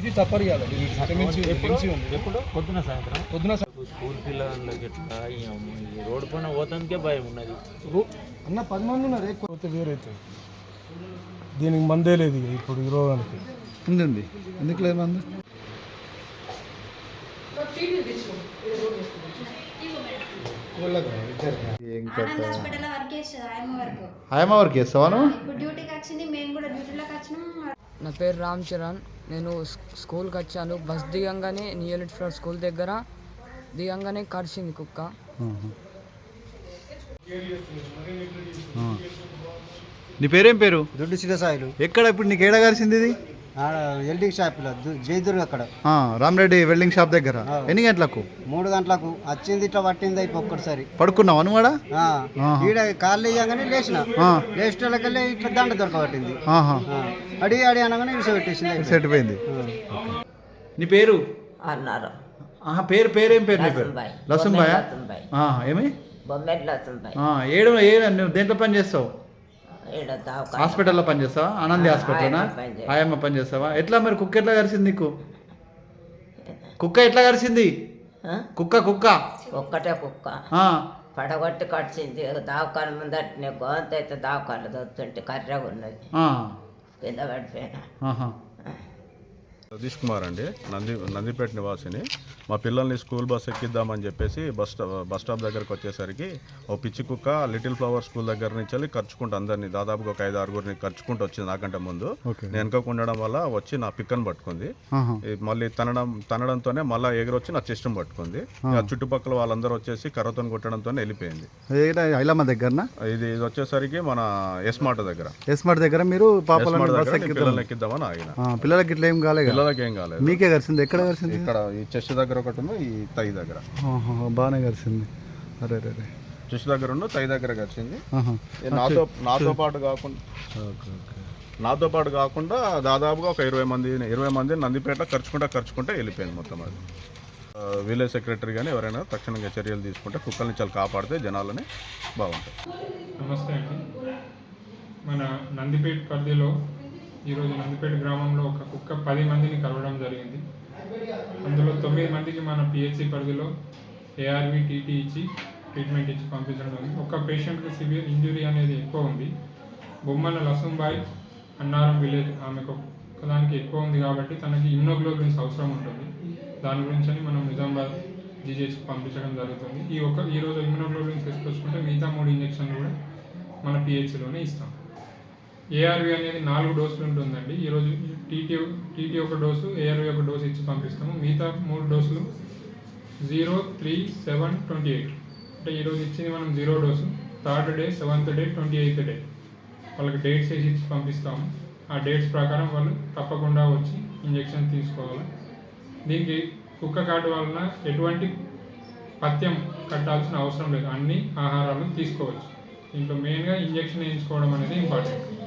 ఇది సి ఉంది. ఎప్పుడు? పొద్దున సాయంత్రం. పొద్దున స్కూల్ పిల్లలకి ఎట్లా రోడ్డు పైన పోతానికే భయం ఉన్నది. అన్న పది మంది ఉన్నారు ఎక్కువ. వేరైతే. దీనికి మందే లేదు ఇక ఇప్పుడు ఈ రోగానికి. ఉంది ఉంది ఎందుకు లేదు మంది? ఆయమ్మ వరకు. చేస్తావా నువ్వు ఇప్పుడు డ్యూటీకి వచ్చింది మేము కూడా డ్యూటీలోకి వచ్చినాం నా పేరు రామ్ చరణ్. నేను స్కూల్కి వచ్చాను. బస్ దిగంగానే నియలిట్ ఫ్లోర్ స్కూల్ దగ్గర దిగంగానే కరిచింది కుక్క. నీ పేరేం పేరు? దొడ్డు సిగసాయిలు ఎక్కడ ఇప్పుడు నీకు ఏడ కలిసింది ఇది? ఆడ ఎల్డీ షాప్లో జయదుర్గ్ అక్కడ. ఆ, రామరెడ్డి వెల్డింగ్ షాప్ దగ్గర. ఎన్ని గంటలకు? మూడు గంటలకు. వచ్చింది ఇట్లా పట్టింది అయిపో ఒక్కసారి పడుకున్నావు అనువాడ ఈడ కాళ్ళు వేయగానే లేచిన. లేచేటోళ్ళకెళ్ళి ఇట్లా దండ దొరకబట్టింది ఆహా. ఆ. అడి అడి అనగానే ఇడిసి పెట్టేసింది అయిపోయింది. సెట్ పోయింది నీ పేరు? అన్నారు. ఆహా పేరు పేరేం పేరు నీ పేరు? లసంబాయ్. ఏమి? ఆ, ఏడు ఏ నువ్వు దేంట్లో పని చేస్తావు? హాస్పిటల్లో పని చేస్తావా ఆనంది హాస్పిటల్నా? ఆయమ్మ పని చేస్తా. ఆయమ్మ పని చేస్తావా? ఎట్లా మరి కుక్క ఎట్లా కరిసింది నీకు? కుక్క ఎట్లా కరిసింది? ఆ? కుక్క కుక్క. ఒక్కటే కుక్క. పడగొట్టి కడిచింది దావకాల ముందట గోంత అయితే దావకాలు దొరుకుతుంటే కర్రగా ఉన్నది. కింద పడిపోయినా. సతీష్ కుమార్ అండి. నంది నందిపేట నివాసిని. మా పిల్లల్ని స్కూల్ బస్ ఎక్కిద్దామని చెప్పేసి బస్ స్టాప్ బస్ స్టాప్ దగ్గరకు వచ్చేసరికి ఓ పిచ్చి కుక్క లిటిల్ ఫ్లవర్ స్కూల్ దగ్గర నుంచి వెళ్ళి ఖర్చుకుంటూ అందరినీ. దాదాపుగా ఒక ఐదు ఆరుగురిని ఖర్చుకుంటూ వచ్చింది నాకంటే ముందు. నేను ఉండడం వల్ల వచ్చి నా పిక్కను పట్టుకుంది. మళ్ళీ తనడం తనడంతోనే మళ్ళీ ఎగురొచ్చి నా చెస్టం పట్టుకుంది. ఆ. చుట్టుపక్కల వాళ్ళందరూ వచ్చేసి కర్రతో కొట్టడంతోనే వెళ్ళిపోయింది. ఐలమ్మ దగ్గరనా? ఇది ఇది వచ్చేసరికి మన ఎస్మార్ట్ దగ్గర. ఎస్మార్ట్ దగ్గర మీరు పాపలను దగ్గర ఎక్కిద్దామని. ఆగిన. పిల్లలకి ఇట్లా ఏం కాలే ఏం కాలేదు. మీకే కలిసింది? ఎక్కడ కలిసింది? ఇక్కడ ఈ చెస్ట్ దగ్గర ఒకటి ఉంది ఈ తై దగ్గర. బాగానే కలిసింది. అరే అరే చెస్ట్ దగ్గర ఉన్న తై దగ్గర. ఇది నాతో నాతో పాటు కాకుండా నాతో పాటు కాకుండా దాదాపుగా ఒక ఇరవై మంది ఇరవై మంది నందిపేట ఖర్చుకుంటా ఖర్చుకుంటా వెళ్ళిపోయింది మొత్తం అది. విలేజ్ సెక్రటరీ కానీ ఎవరైనా తక్షణంగా చర్యలు తీసుకుంటే కుక్కల్ని చాలా కాపాడితే జనాలని బాగుంటాయి నమస్తే అండి. మన నందిపేట పరిధిలో ఈరోజు నందిపేట గ్రామంలో ఒక కుక్క పది మందిని కలవడం జరిగింది. అందులో తొమ్మిది మందికి మన పిహెచ్సి పరిధిలో ఏఆర్వి టీటీ ఇచ్చి ట్రీట్మెంట్ ఇచ్చి పంపించడం జరిగింది. ఒక పేషెంట్కి సివియర్ ఇంజురీ అనేది ఎక్కువ ఉంది. బొమ్మల లసంబాయ్ అన్నారం విలేజ్ ఆమెకు ఒకదానికి ఎక్కువ ఉంది కాబట్టి తనకి ఇమ్నోగ్లోబిన్స్ అవసరం ఉంటుంది. దాని గురించి అని మనం నిజామాబాద్ జీజేసి పంపించడం జరుగుతుంది. ఈ ఒక ఈరోజు ఇమ్యూనోగ్లోబిన్స్ తీసుకొచ్చుకుంటే మిగతా మూడు ఇంజక్షన్లు కూడా మన పిహెచ్లోనే ఇస్తాం. ఏఆర్వి అనేది నాలుగు డోసులు ఉంటుందండి. ఈరోజు టీటీ టీటీ ఒక డోసు ఏఆర్వి ఒక డోసు ఇచ్చి పంపిస్తాము. మిగతా మూడు డోసులు zero three seven twenty eight. అంటే ఈరోజు ఇచ్చింది మనం zero dose. Third day seventh day twenty eighth day. వాళ్ళకి డేట్స్ వేసి ఇచ్చి పంపిస్తాము. ఆ డేట్స్ ప్రకారం వాళ్ళు తప్పకుండా వచ్చి ఇంజెక్షన్ తీసుకోవాలి. దీనికి కుక్క కాటు వలన ఎటువంటి పథ్యం కట్టాల్సిన అవసరం లేదు. అన్ని ఆహారాలు తీసుకోవచ్చు. దీంట్లో మెయిన్గా ఇంజెక్షన్ వేయించుకోవడం అనేది ఇంపార్టెంట్.